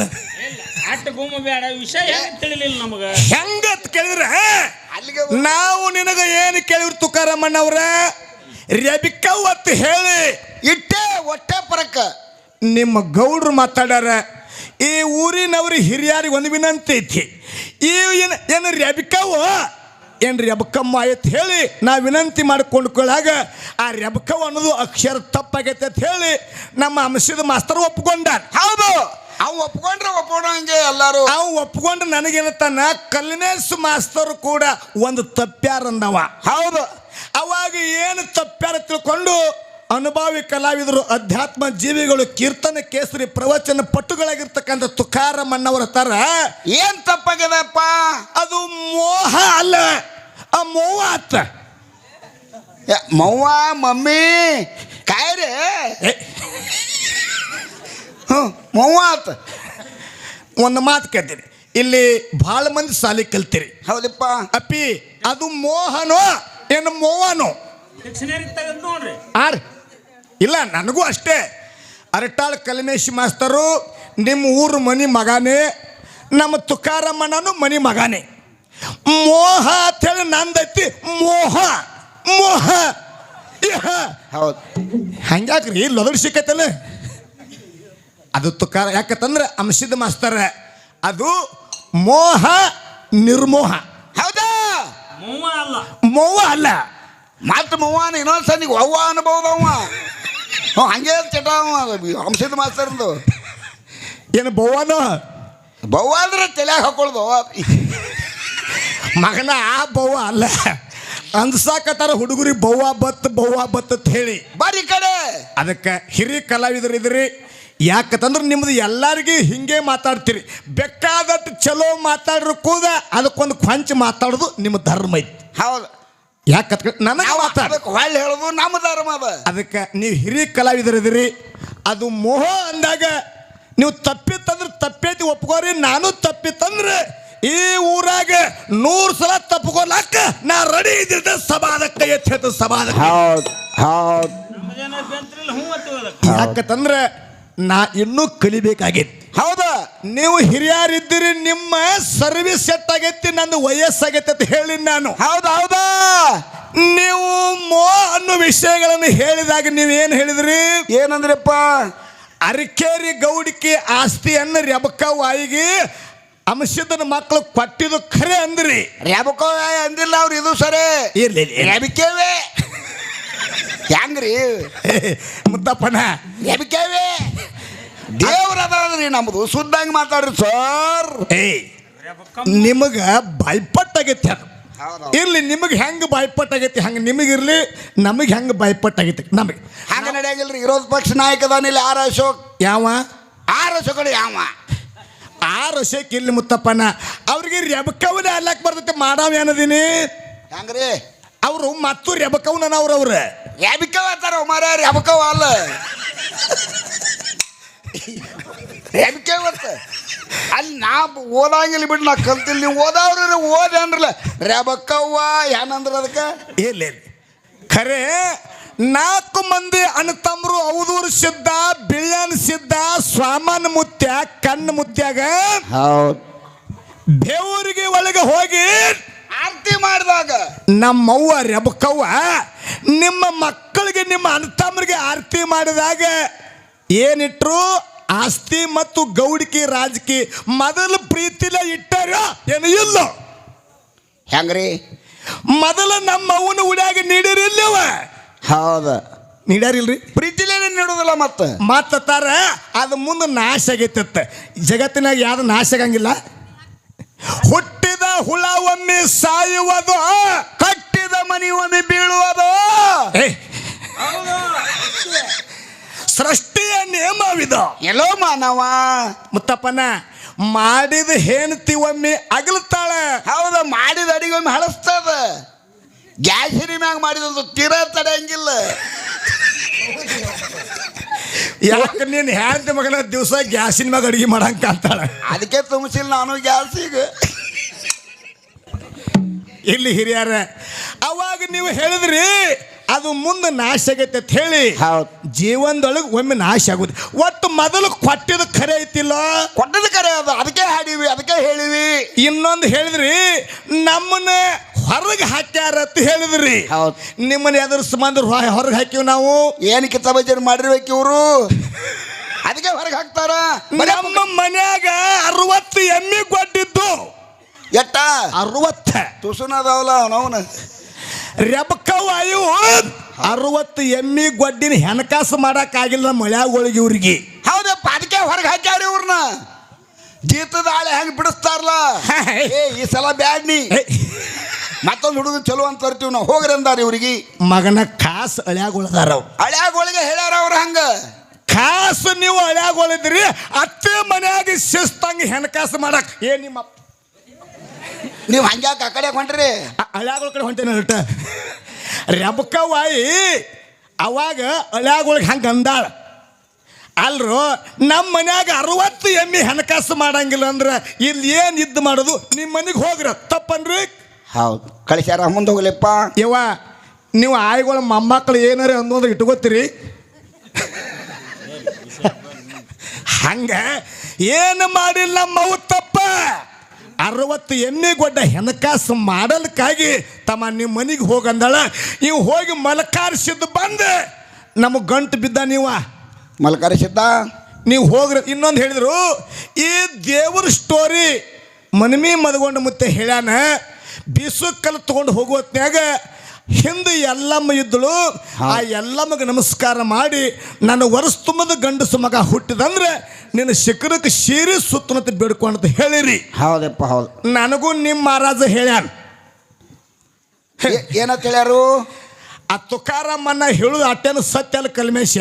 ಹೋಯ್ತಿಲ್ಲ ಉಸುಳಿ ಮಗನ ಆಟ ಗುಮ್ಮ ಬೇಡ ವಿಷಯ ಹೆಂಗ್ ತಿಳಿಲಿಲ್ಲ ನಮಗ? ಹೆಂಗತ್ ಕೇಳಿದ್ರೆ ನಾವು ನಿನಗ ಏನು ಕೇಳಿದ್ರು ತುಕಾರಮ್ಮಣ್ಣವ್ರ ರೆಬಿಕವತ್ತು ಹೇಳಿ. ಇಟ್ಟೆ ಒಟ್ಟೆ ಪರಕ. ನಿಮ್ಮ ಗೌಡ್ರು ಮಾತಾಡ್ಯಾರ ಈ ಊರಿನವ್ರು ಹಿರಿಯರಿಗೆ ಒಂದು ವಿನಂತಿ ಐತಿ. ಈ ಏನು ಏನು ರೆಬಕವು? ಏನು ರೆಬಕಮ್ಮ ಆಯ್ತು ಹೇಳಿ ನಾ ವಿನಂತಿ ಮಾಡಿಕೊಂಡ್ಕೊಳ್ಳಾಗ ಆ ರೆಬಕವ್ ಅನ್ನೋದು ಅಕ್ಷರ ತಪ್ಪಾಗೈತೆ ಅಂತ ಹೇಳಿ ನಮ್ಮ ಅಂಶದ ಮಾಸ್ತರ್ ಒಪ್ಕೊಂಡಾರ. ಹೌದು. ಅವ್ ಒಪ್ಕೊಂಡ್ರೆ ಒಪ್ಕೊಂಡಂಗೆ ಎಲ್ಲಾರು. ಅವ್ ಒಪ್ಕೊಂಡು ನನಗೇನತ್ತಾನ ಕಲ್ಲಿನೇಶ್ ಮಾಸ್ತರ್ ಕೂಡ ಒಂದು ತಪ್ಪ್ಯಾರಂದವ. ಹೌದು. ಅವಾಗ ಏನು ತಪ್ಪ್ಯಾರ ತಿಳ್ಕೊಂಡು ಅನುಭವಿ ಕಲಾವಿದರು ಅಧ್ಯಾತ್ಮ ಜೀವಿಗಳು ಕೀರ್ತನ ಕೇಸರಿ ಪ್ರವಚನ ಪಟ್ಟುಗಳಾಗಿರ್ತಕ್ಕಂಥ ತುಕಾರಮ್ಮಣ್ಣವರ ತರ ಏನ್ ತಪ್ಪಾಗ್ಯದಪ್ಪ? ಅದು ಮೋಹ ಅಲ್ಲ ಆ ಮೋಹ ಅತ್ತ ಯ, ಮವ್ವ ಮಮ್ಮಿ ಕಾಯ್ರೆ. ಹ್ಞೂ ಮೂವತ್ತು. ಒಂದು ಮಾತು ಕೇಳ್ತೀನಿ. ಇಲ್ಲಿ ಭಾಳ ಮಂದಿ ಸಾಲಿ ಕಲ್ತೀರಿ. ಹೌದಪ್ಪ. ಅಪ್ಪಿ ಅದು ಮೋಹನೋ ಏನು ಮೋವನೋ? ಆರ್ ಇಲ್ಲ ನನಗೂ ಅಷ್ಟೇ. ಅರಟಾಳ್ ಕಲ್ಮೇಶ್ ಮಾಸ್ತರು ನಿಮ್ಮ ಊರು ಮನಿ ಮಗನೇ ನಮ್ಮ ತುಕಾರಮ್ಮನನು ಮನಿ ಮಗನೇ. ಮೋಹ ಅಂತೇಳಿ ನಂದೈತಿ ಮೋಹ ಮೋಹ. ಇಹ. ಹೌದು. ಹಂಗ್ಯಾಕ್ರಿ ಲೊದಡ್ ಸಿಕ್ಕೈತಲ್ಲ ಅದು ತುಕಾರ ಯಾಕಂತಂದ್ರೆ ಅಂಶಿದ್ ಮಾಸ್ತರ ಅದು ಮೋಹ ನಿರ್ಮೋಹ. ಹೌದಾ? ಮೋವ ಅಲ್ಲ. ಮತ್ತೆ ಮವ್ವನ ಇನ್ನೊಂದು ಸಲ ಅವ್ವ ಅನ್ಬೋದು ಅವ ಹ್ಞೂ ಹಂಗೆ ಚಟ ಅಂಶಿದ್ ಮಾಸ್ತರ್ದು ಏನು ಬೌವಾನ ಬವ್ವ ಅಂದ್ರೆ ತಲೆಯಾಗ ಹಾಕೊಳ್ದು ಮಗನ ಆ ಬವ್ವ ಅಲ್ಲ. ಅನ್ಸಾಕತ್ತಾರ ಹುಡುಗರಿ ಬವ್ವ ಬತ್ ಬವ್ವ ಬತ್ ಅಂತ ಹೇಳಿ. ಬಾರಿ ಕಡೆ. ಅದಕ್ಕೆ ಹಿರಿಯ ಕಲಾವಿದರು ಇದ್ರಿ ಯಾಕಂತಂದ್ರೆ ನಿಮ್ದು ಎಲ್ಲರಿಗೂ ಹಿಂಗೆ ಮಾತಾಡ್ತೀರಿ. ಬೇಕಾದಟ್ಟು ಚಲೋ ಮಾತಾಡ್ರು ಕೂದ ಅದಕ್ಕೊಂದು ಕೊಂಚ ಮಾತಾಡೋದು ನಿಮ್ಮ ಧರ್ಮ ಐತಿ. ಹೌದು. ಯಾಕಂತ ನನಗೆ ನಾವು ಮಾತಾಡ ಹೊಳ್ಳಿ ಹೇಳೋದು ನಮ್ಮ ಧರ್ಮ ಅದ. ಅದಕ್ಕೆ ನೀವು ಹಿರಿಯ ಕಲಾವಿದರು ಇದ್ರಿ ಅದು ಮೋಹ ಅಂದಾಗ ನೀವು ತಪ್ಪಿತ್ತಂದ್ರೆ ತಪ್ಪೈತಿ ಒಪ್ಕೋರಿ ನಾನು ತಪ್ಪಿತ್ತಂದ್ರೆ ಈ ಊರಾಗ ನೂರು ಸಲ ತಪ್ಪಿಕೊಳಕ್ಕ ನಾ ರೆಡಿ ಇದ್ದಿದ್ದೆ ಸಭಾದಕ್ಕ ಎಚ್ಚೆತ್ತು ಸಭಾದ ಹೌದು ಹೌದು. ಯಾಕಂತಂದ್ರೆ ನಾ ಇನ್ನೂ ಕಲಿಬೇಕಾಗಿತ್ತು ಹೌದಾ? ನೀವು ಹಿರಿಯರಿದ್ದೀರಿ ನಿಮ್ಮ ಸರ್ವಿಸ್ ಸೆಟ್ ಆಗೈತಿ ನನ್ನ ವಯಸ್ಸಾಗೈತಿ ಅಂತ ಹೇಳಿ ನಾನು. ಹೌದು ಹೌದಾ? ನೀವು ಮೋ ಅನ್ನೋ ವಿಷಯಗಳನ್ನು ಹೇಳಿದಾಗ ನೀವೇನು ಹೇಳಿದ್ರಿ? ಏನಂದ್ರಪ್ಪ? ಅರಿಕೇರಿ ಗೌಡಿಕೆ ಆಸ್ತಿಯನ್ನು ರೆಬಕ ವಾಯಿಗೆ ಅಂಶದನ ಮಕ್ಕಳು ಕೊಟ್ಟಿದ್ದು ಖರೆ ಅಂದ್ರಿ. ರ್ಯಾಬಕೋ ಅಂದಿಲ್ಲ ಅವ್ರು ಇದು ಸರಿ. ಇರ್ಲಿ ರ್ಯಾಬಿಕೇವೆ ಹೆಂಗ್ರಿ? ಮುದ್ದಪ್ಪನ ರ್ಯಾಬಿಕೇವೆ ದೇವ್ರ ಅದಾದ್ರಿ ನಮ್ದು ಸುದ್ದಂಗೆ ಮಾತಾಡ್ರಿ ಸರ್. ಏಯ್ ನಿಮಗ ಬಾಯ್ಪಟ್ಟಾಗೈತಿ ಅದು. ಇರ್ಲಿ ನಿಮಗೆ ಹೆಂಗೆ ಬಾಯ್ಪಟ್ಟಾಗೈತಿ ಹಂಗೆ ನಿಮಗಿರ್ಲಿ ನಮಗೆ ಹೆಂಗೆ ಬಾಯ್ಪಟ್ಟಾಗೈತಿ ನಮಗೆ. ಹಂಗ ನಡೆಯಾಗಿಲ್ರಿ ವಿರೋಧ ಪಕ್ಷ ನಾಯಕ ಅದಾನಿಲ್ಲ ಆರ್ ಅಶೋಕ್. ಯಾವ? ಆರ್ ಅಶೋಕ್ ಯಾವ? ಆರ್ ಅಶೋಕ್ ಇಲ್ಲಿ ಮುತ್ತಪ್ಪನ. ಅವ್ರಿಗೆ ರೆಬಕವನ್ನ ಅಲ್ಲಕ್ ಬರ್ತೈತಿ ಮಾಡಾವ ಏನದೀನಿ? ಹಂಗ್ರಿ? ಅವರು ಮತ್ತು ರೆಬಕವನ್ನ ಅವ್ರವ್ರ ರೆಬಕವ್ ಅಂತಾರ ಮಾರ ರೆಬಕವ್ ಅಲ್ಲ. ರ್ಯಾಬಿಕವ್ ಅಂತ ಅಲ್ಲಿ ನಾ ಓದಂಗಿಲ್ಲ ಬಿಟ್ಟು ನಾ ಕಲ್ತಿಲ್ಲ ನೀವು ಓದವ್ರಿ ಓದಿ ಅಂದ್ರಲ್ಲ. ರ್ಯಾಬಕ್ಕವ್ವ ಏನಂದ್ರ ಅದಕ್ಕೆ? ಇಲ್ಲ. ಖರೆ ನಾಲ್ಕು ಮಂದಿ ಅಣ್ಣತಮ್ಮರು ಅವದೂರು ಸಿದ್ಧ ಬಿಳ್ಯಾನ್ ಸಿದ್ಧ ಸ್ವಾಮನ್ ಮುತ್ಯ ಕಣ್ಣು ಮುತ್ಯಾಗ ಹೌದು. ದೇವರಿಗೆ ಒಳಗೆ ಹೋಗಿ ಆರತಿ ಮಾಡಿದಾಗ. ನಮ್ಮವ್ವ ರೆಬಕವ್ವ ನಿಮ್ಮ ಮಕ್ಕಳಿಗೆ ನಿಮ್ಮ ಅಣ್ಣತಮ್ಮರಿಗೆ ಆರತಿ ಮಾಡಿದಾಗ ಏನಿಟ್ರು? ಆಸ್ತಿ ಮತ್ತು ಗೌಡಿಕೆ ರಾಜಕೀಯ ಮೊದಲು ಪ್ರೀತಿಲ ಇಟ್ಟಾರ ಏನು ಇಲ್ಲ. ಹೆಂಗ್ರಿ? ಮೊದಲ ನಮ್ಮ ಅವನ ಉಡ್ಯಾಗ ನೀಡಿರಿಲ್ಲವ ಹೌದ. ನೀಡ್ಯಾರಿಲ್ರಿ? ಪ್ರೀತಿಲೇನೆ ನೀಡೋದಿಲ್ಲ ಮತ್ತೆ. ಮಾತಾರ ಅದು ಮುಂದೆ ನಾಶ ಆಗೈತತ್ತ. ಜಗತ್ತಿನಾಗ ಯಾವ್ದು ನಾಶ ಆಗಂಗಿಲ್ಲ. ಹುಟ್ಟಿದ ಹುಳ ಒಮ್ಮೆ ಸಾಯುವುದು ಕಟ್ಟಿದ ಮನಿ ಒಮ್ಮೆ ಬೀಳುವುದು. ಏ, ಸೃಷ್ಟಿಯ ನಿಯಮವಿದ. ಎಲ್ಲೋ ಮಾನವ. ಮುತ್ತಪ್ಪನ ಮಾಡಿದ ಹೆಣ್ತಿ ಒಮ್ಮೆ ಅಗಲ್ತಾಳೆ ಹೌದ ಮಾಡಿದ ಅಡಿಗೆ ಒಮ್ಮೆ ಹಳಸ್ತದ. ಹಿರಿ ಮ್ಯಾಗ ತೀರ ತೀರಾ ತಡೆಯಂಗಿಲ್ಲ. ಯಾಕೆ ನೀನು ಹೆಂಡತಿ ಮಗನ ದಿವಸ ಗ್ಯಾಸಿನ ಮ್ಯಾಗ ಅಡಿಗೆ ಮಾಡಂಕ ಅಂತಾಳೆ ಅದಕ್ಕೆ ತುಂಬಿಸಿಲ್ಲ ನಾನು ಗ್ಯಾಸ್ ಈಗ ಇಲ್ಲಿ ಹಿರಿಯರ ಅವಾಗ ನೀವು ಹೇಳಿದ್ರಿ ಅದು ಮುಂದೆ ನಾಶ ಆಗೈತೆ ಅಂತ ಹೇಳಿ ಹೌದು. ಜೀವನದೊಳಗೆ ಒಮ್ಮೆ ನಾಶ ಆಗುದು. ಒಟ್ಟು ಮೊದಲು ಕೊಟ್ಟಿದ ಖರೆ ಐತಿಲ್ಲ? ಕೊಟ್ಟದ ಕರೆ ಅದು. ಅದಕ್ಕೆ ಹಾಡಿವಿ ಅದಕ್ಕೆ ಹೇಳಿವಿ ಇನ್ನೊಂದು ಹೇಳಿದ್ರಿ ನಮ್ಮನ್ನ ಹೊರಗೆ ಹಾಕ್ಯಾರ ಅಂತ ಹೇಳಿದ್ರಿ. ಹೌದು. ನಿಮ್ಮನ್ನ ಎದುರು ಸಂಬಂಧ ಹೊರಗೆ ಹಾಕಿವಿ ನಾವು. ಏನು ಕಿತ್ತ ಬಜಾರ್ ಮಾಡಿರ್ಬೇಕು ಇವರು? ಅದಕ್ಕೆ ಹೊರಗೆ ಹಾಕ್ತಾರ? ನಮ್ಮ ಮನ್ಯಾಗ ಅರವತ್ತು ಎಮ್ಮಿ ಕೊಟ್ಟಿದ್ದು ಎಟ್ಟ? ಅರವತ್ತ. ತುಸುನ ಅದಾವಲ್ಲ ಅವನವನ. ರೆಬಕವ್ ವಾಯು ಅರವತ್ತು ಎಮ್ಮಿ ಗೊಡ್ಡಿನ ಹೆಣಕಾಸು ಮಾಡಕ್ಕಾಗಿಲ್ಲ ಮಳ್ಯಾಗಳಿಗೆ ಇವ್ರಿಗೆ. ಹೌದಪ್ಪ ಅದಕ್ಕೆ ಹೊರಗೆ ಹಾಕ್ಯಾರ ಇವ್ರನ್ನ? ಜೀತದ ಆಳೆ ಹೆಂಗ್ ಬಿಡಿಸ್ತಾರಲ್ಲ? ಏ ಈ ಸಲ ಬ್ಯಾಡ್ ನೀ ಮತ್ತೊಂದು ಹುಡುಗ ಚಲೋ ಅಂತ ತರ್ತೀವಿ ನಾವು. ಹೋಗ್ರಿ ಅಂದಾರ ಇವ್ರಿಗೆ. ಮಗನ ಕಾಸು ಅಳ್ಯಾಗೊಳದಾರ ಅವ್. ಹಳ್ಯಾಗೊಳಗೆ ಹೇಳ್ಯಾರ ಅವ್ರು ಹಂಗ? ಕಾಸು ನೀವು ಅಳ್ಯಾಗೊಳಿದ್ರಿ ಅತ್ತೆ ಮನ್ಯಾಗ ಶಿಸ್ತಂಗ ಹೆಣಕಾಸು ಮಾಡಕ್. ಏ ನಿಮ್ಮ ನೀವು ಹಂಗ್ಯಾಕ ಆ ಕಡೆ ಹೊಂಟ್ರಿ? ಅಳ್ಯಾಗಳ ಕಡೆ ಹೊಂಟೇನೆ ರಬ್ಕ ರೆಬಕವಾಯಿ ಅವಾಗ ಅಳ್ಯಾಗಳಿಗೆ ಹಂಗೆ ಅಂದಾಳ. ಅಲ್ರು ನಮ್ಮ ಮನ್ಯಾಗ ಅರವತ್ತು ಎಮ್ಮಿ ಹಣಕಾಸು ಮಾಡಂಗಿಲ್ಲ ಅಂದ್ರೆ ಇಲ್ಲಿ ಏನು ಇದ್ದು ಮಾಡೋದು? ನಿಮ್ಮ ಮನೆಗೆ ಹೋಗ್ರ ತಪ್ಪನ್ರಿ? ಹೌದು. ಕಳಿಸ್ಯಾರ ಮುಂದೆ ಹೋಗ್ಲಿಪ್ಪ. ಯವ್ವ ನೀವು ಆಯ್ಗಳ ಮೊಮ್ಮಕ್ಕಳು ಏನಾರ ಅನ್ನೋದು ಇಟ್ಕೋತೀರಿ? ಹಂಗ ಏನು ಮಾಡಿಲ್ಲ ನಮ್ಮವು ತಪ್ಪ? ಅರವತ್ತು ಎಮ್ಮೆ ಗೊಡ್ಡ ಹೆಣಕಾಸು ಮಾಡಲಿಕ್ಕಾಗಿ ತಮ್ಮ ನಿಮ್ಮ ಮನೆಗೆ ಹೋಗಂದಳ. ನೀವು ಹೋಗಿ ಮಲಕಾರಿಸಿದ್ದು ಬಂದು ನಮಗೆ ಗಂಟು ಬಿದ್ದ ನೀವ? ಮಲಕಾರಿಸಿದ್ದ? ನೀವು ಹೋಗ್ರಿ. ಇನ್ನೊಂದು ಹೇಳಿದ್ರು ಈ ದೇವ್ರ ಸ್ಟೋರಿ ಮನಮಿ ಮದಗೊಂಡು ಮತ್ತೆ ಹೇಳ್ಯಾನ ಬೀಸು ಕಲ್ಲು ತೊಗೊಂಡು ಹೋಗುವತ್ನ್ಯಾಗ ಹಿಂದೆ ಎಲ್ಲಮ್ಮ ಇದ್ದಳು. ಆ ಎಲ್ಲಮ್ಮಗೆ ನಮಸ್ಕಾರ ಮಾಡಿ ನನ್ನ ವರ್ಷ ತುಂಬದ ಗಂಡಸು ಮಗ ಹುಟ್ಟಿದಂದ್ರೆ ನಿನ್ನ ಶಿಖರಕ್ಕೆ ಶೀರಿ ಸುತ್ತನಂತ ಬೇಡ್ಕೊಂಡಂತ ಹೇಳಿರಿ. ಹೌದಪ್ಪ ಹೌದು. ನನಗೂ ನಿಮ್ಮ ಮಹಾರಾಜ ಹೇಳ್ಯಾನ. ಏನಂತ ಹೇಳ್ಯಾರು? ಆ ತುಕಾರಮ್ಮನ್ನ ಹೇಳುದು ಅಟ್ಟೇನು ಸತ್ಯಲ್ಲ ಕಲ್ಮೇಶ.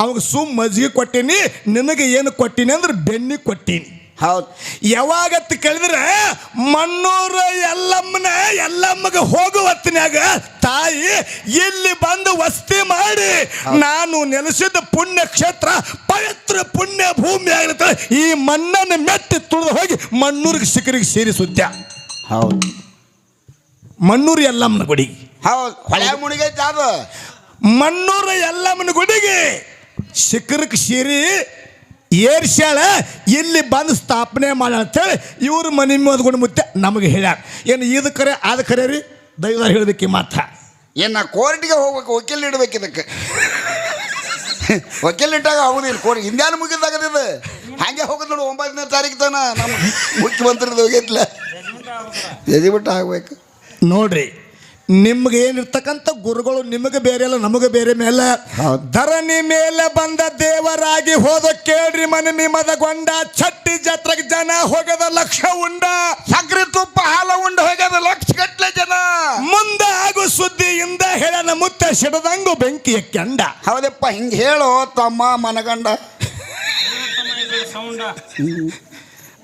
ಅವಾಗ ಸುಮ್ ಮಜ್ಜಿಗೆ ಕೊಟ್ಟೀನಿ ನಿನಗೆ ಏನು ಕೊಟ್ಟೀನಿ ಅಂದ್ರೆ ಬೆನ್ನಿ ಕೊಟ್ಟೀನಿ. ಹೌದು. ಯಾವಾಗತ್ತು ಕೇಳಿದ್ರೆ ಮಣ್ಣೂರ ಎಲ್ಲಮ್ಮನ ಎಲ್ಲಮ್ಮಗ ಹೋಗುವತ್ತಿನಾಗ ತಾಯಿ ಇಲ್ಲಿ ಬಂದು ವಸ್ತಿ ಮಾಡಿ ನಾನು ನೆಲೆಸಿದ ಪುಣ್ಯ ಕ್ಷೇತ್ರ ಪವಿತ್ರ ಪುಣ್ಯ ಭೂಮಿ ಆಗಿರುತ್ತೆ. ಈ ಮಣ್ಣನ್ನು ಮೆಟ್ಟಿ ತುಳಿದು ಹೋಗಿ ಮಣ್ಣೂರಿಗೆ ಸೇರಿ ಸೇರಿಸುತ್ತ ಹೌದು. ಮಣ್ಣೂರು ಎಲ್ಲಮ್ಮನ ಗುಡಿ. ಹೌದು. ಹೊಳೆ ಮುಣಿಗೈತೆ ಅದು. ಮಣ್ಣೂರ ಎಲ್ಲಮ್ಮನ ಗುಡಿಗೆ ಶಿಖರಕ್ಕೆ ಸೇರಿ ಏರ್ಸ್ಯಾಳ ಇಲ್ಲಿ ಬಂದು ಸ್ಥಾಪನೆ ಮಾಡ ಅಂತೇಳಿ ಇವ್ರ ಮನೆ ಮದ್ಕೊಂಡು ಮುತ್ತೆ ನಮಗೆ ಹೇಳ್ಯಾರ. ಏನು ಇದು ಕರೆ ಅದು ಕರೆ ರೀ? ದೈವದಾರ ಹೇಳಬೇಕು ಮಾತ್ರ. ಮಾತ ಏನು ನಾ ಕೋರ್ಟಿಗೆ ಹೋಗ್ಬೇಕು ವಕೀಲ್ ಇಡ್ಬೇಕು ಇದಕ್ಕೆ? ವಕೀಲ್ ಇಟ್ಟಾಗ ಆಗುದಿಲ್ಲ ಕೋರ್ಟ್ ಹಿಂದ್ಯಾನು ಮುಗಿದಾಗದಿದು ಹಾಗೆ ಹೋಗೋದು ನೋಡು ಒಂಬತ್ತನೇ ತಾರೀಕು ತಾನ ನಮ್ಮ ಮುಖ್ಯಮಂತ್ರಿದು ಹೋಗೈತ್ಲ ಎದಿಬಿಟ್ಟು ಆಗ್ಬೇಕು. ನೋಡ್ರಿ ನಿಮ್ಗೆ ಏನಿರ್ತಕ್ಕಂಥ ಗುರುಗಳು ನಿಮಗೆ ಬೇರೆ ಅಲ್ಲ ನಮಗೆ ಬೇರೆ ಮೇಲೆ. ಧರಣಿ ಮೇಲೆ ಬಂದ ದೇವರಾಗಿ ಹೋದ ಕೇಳ್ರಿ ಮನೆ ಮದಗೊಂಡ ಚಟ್ಟಿ ಜಾತ್ರೆಗೆ ಜನ ಹೋಗದ ಲಕ್ಷ ಉಂಡ. ಸಕ್ರೆ ತುಪ್ಪ ಹಾಲ ಉಂಡ ಹೋಗದ ಲಕ್ಷ ಗಟ್ಲೆ ಜನ. ಮುಂದೆ ಆಗೋ ಸುದ್ದಿಯಿಂದ ಹೇಳನ ಮುತ್ತ ಸಿಡದಂಗು ಬೆಂಕಿಯ ಕೆಂಡ. ಹೌದಪ್ಪ ಹಿಂಗೆ ಹೇಳೋ ತಮ್ಮ ಮನಗಂಡ. ಸೌಂಡ.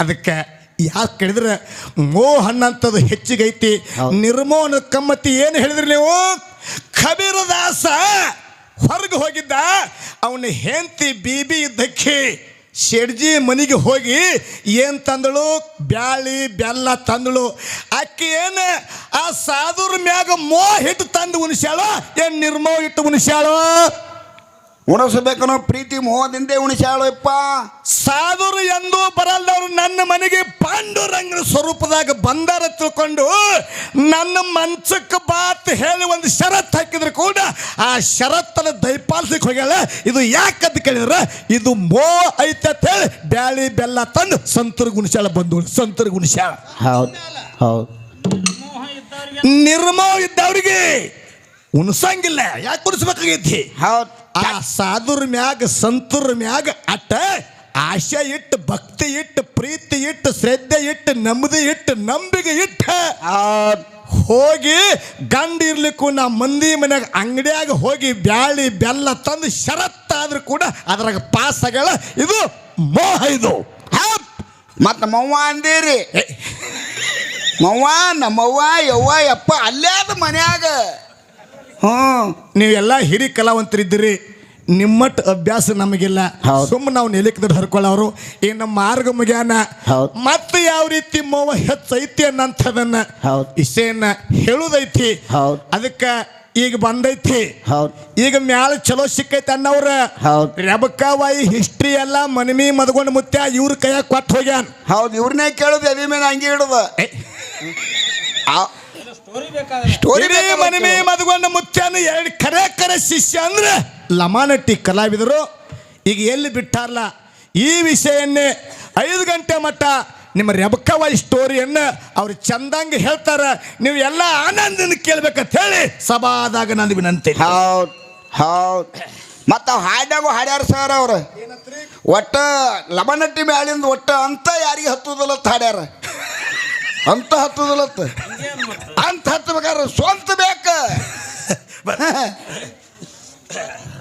ಅದಕ್ಕೆ ಯಾಕೆ ಕೇಳಿದ್ರೆ ಮೋಹನ್ ಅಂತದು ಹೆಚ್ಚಿಗೈತಿ ನಿರ್ಮೋನ ನಿರ್ಮೋಹನ ಕಮ್ಮತಿ ಏನು ಹೇಳಿದ್ರಿ ನೀವು? ಕಬೀರದಾಸ ಹೊರಗೆ ಹೋಗಿದ್ದ. ಅವನ ಹೆಂಡತಿ ಬೀಬಿ ಇದ್ದಕ್ಕೆ ಶೆಡ್ಜಿ ಮನೆಗೆ ಹೋಗಿ ಏನು ತಂದಳು? ಬ್ಯಾಳಿ ಬೆಲ್ಲ ತಂದಳು. ಅಕ್ಕಿ ಏನು? ಆ ಸಾಧುರ ಮ್ಯಾಗ ಮೋ ಹಿಟ್ಟು ತಂದು ಉಣಿಸ್ಯಾಳೋ? ಏನು ನಿರ್ಮೋ ಹಿಟ್ಟು ಉಣಿಸ್ಯಾಳೋ? ಉಣಿಸ್ಬೇಕನ್ನೋ ಪ್ರೀತಿ ಮೋಹದಿಂದೇ ಉಣಿಸ್ಯಾಳಪ್ಪ. ಸಾಧುರು ಎಂದೂ ಬರಲ್ದವ್ರು ನನ್ನ ಮನೆಗೆ ಪಾಂಡುರಂಗನ ಸ್ವರೂಪದಾಗ ಬಂದಾರ ತಿಳ್ಕೊಂಡು ನನ್ನ ಮನ್ಸಕ್ಕೆ ಬಾತ್ ಹೇಳಿ ಒಂದು ಷರತ್ ಹಾಕಿದ್ರು ಕೂಡ ಆ ಷರತ್ತನ್ನು ದಯಪಾಲಿಸಕ್ಕೆ ಹೋಗ್ಯಾಳ. ಇದು ಯಾಕಂತ ಕೇಳಿದ್ರೆ ಇದು ಮೋ ಐತೆ ಅಂತ ಹೇಳಿ ಬ್ಯಾಳಿ ಬೆಲ್ಲ ತಂದು ಸಂತರ ಗುಣಿಸ್ಯಾಳ ಬಂದು ಸಂತರ ಗುಣಶಾಳ ಹೌದು ಹೌದು. ನಿರ್ಮೋ ಇದ್ದವ್ರಿಗೆ ಉಣಸಂಗಿಲ್ಲ. ಯಾಕೆ ಉಣಿಸ್ಬೇಕಾಗೈತಿ? ಹೌದು. ಆ ಸಾಧುರ ಮ್ಯಾಗ ಸಂತರ ಮ್ಯಾಗ ಅಟ್ಟ ಆಶೆ ಇಟ್ಟು ಭಕ್ತಿ ಇಟ್ಟು ಪ್ರೀತಿ ಇಟ್ಟು ಶ್ರದ್ಧೆ ಇಟ್ಟು ನೆಮ್ಮದಿ ಇಟ್ಟು ನಂಬಿಕೆ ಇಟ್ಟು ಹೋಗಿ ಗಂಡ ಇರ್ಲಿಕ್ಕೂ ನಾ ಮಂದಿ ಮನ್ಯಾಗ ಅಂಗಡಿಯಾಗ ಹೋಗಿ ಬ್ಯಾಳಿ ಬೆಲ್ಲ ತಂದು ಷರತ್ತಾದ್ರೂ ಕೂಡ ಅದ್ರಾಗ ಪಾಸ್ ಆಗ್ಯಾಳ ಇದು ಮೋಹ ಇದು. ಮತ್ತೆ ಮತ್ತು ನಮ್ಮವ್ವ ಅಂದೀರಿ. ಮವ್ವ ನಮ್ಮವ್ವ ಯವ್ವ ಯಪ್ಪ ಅಲ್ಲೇ ಅದು ಮನ್ಯಾಗ ಹ್ಞೂ ನೀವೆಲ್ಲ ಹಿರಿ ಕಲಾವಂತರಿದ್ದೀರಿ. ನಿಮ್ಮಟ್ ಅಭ್ಯಾಸ ನಮಗಿಲ್ಲ. ಸುಮ್ಮನೆ ನಾವು ನೆಲಕ್ಕೆ ಹರ್ಕೊಳ್ಳೋರು ಈ ನಮ್ಮ ಮಾರ್ಗ ಮುಗ್ಯಾನ. ಹೌದು. ಮತ್ತೆ ಯಾವ ರೀತಿ ಮೋವ ಹೆಚ್ಚೈತಿ ಅನ್ನಂಥದನ್ನ ಹೌದು. ಇಷ್ಟೇನ ಹೇಳುದೈತಿ. ಹೌದು. ಅದಕ್ಕೆ ಈಗ ಬಂದೈತಿ. ಹೌದು. ಈಗ ಮ್ಯಾಲ ಚಲೋ ಸಿಕ್ಕೈತಿ ಅನ್ನವ್ರ. ಹೌದು. ರೆಬಕಾವಾಯಿ ಹಿಸ್ಟ್ರಿ ಎಲ್ಲ ಮನಮಿ ಮದ್ಗೊಂಡ ಮುತ್ಯ ಇವ್ರ ಕೈಯಾಗ ಕೊಟ್ಟು ಹೋಗ್ಯಾನ. ಹೌದು ಇವ್ರನ್ನೇ ಕೇಳುದು ಅದೇ ಮೇಲೆ ಹಂಗೆ ಹಿಡುದ ಇಡೀ ಮನಮಿ ಮದಗೊಂಡ ಮುತ್ಯನ ಎರಡು ಕರೆ ಕರೆ ಶಿಷ್ಯ ಅಂದ್ರೆ ಲಮಾನಟ್ಟಿ ಕಲಾವಿದರು. ಈಗ ಎಲ್ಲಿ ಬಿಟ್ಟಾರಲ್ಲ ಈ ವಿಷಯನ್ನೇ ಐದು ಗಂಟೆ ಮಟ್ಟ ನಿಮ್ಮ ರೆಬಕವ ಸ್ಟೋರಿಯನ್ನು ಅವ್ರು ಚಂದಂಗೆ ಹೇಳ್ತಾರೆ. ನೀವು ಎಲ್ಲ ಆನಂದನ ಕೇಳ್ಬೇಕಂತ ಹೇಳಿ ಸಭಾದಾಗ ನಂದು ವಿನಂತಿ ಹೌದು ಹೌದು. ಮತ್ತು ಅವ್ ಹಾಡ್ಯಾಗು ಹಾಡ್ಯಾರ ಸರ್ ಅವ್ರು. ಒಟ್ಟ ಲಬನಟ್ಟಿ ಮ್ಯಾಲಿಂದ ಒಟ್ಟ ಅಂತ ಯಾರಿಗೆ ಹತ್ತುದಿಲ್ಲತ್ತ ಹಾಡ್ಯಾರ. ಅಂತ ಹತ್ತುದಿಲ್ಲತ್ತ? ಅಂತ ಹತ್ತಬೇಕಾದ್ರೆ ಸ್ವಂತ ಬೇಕ?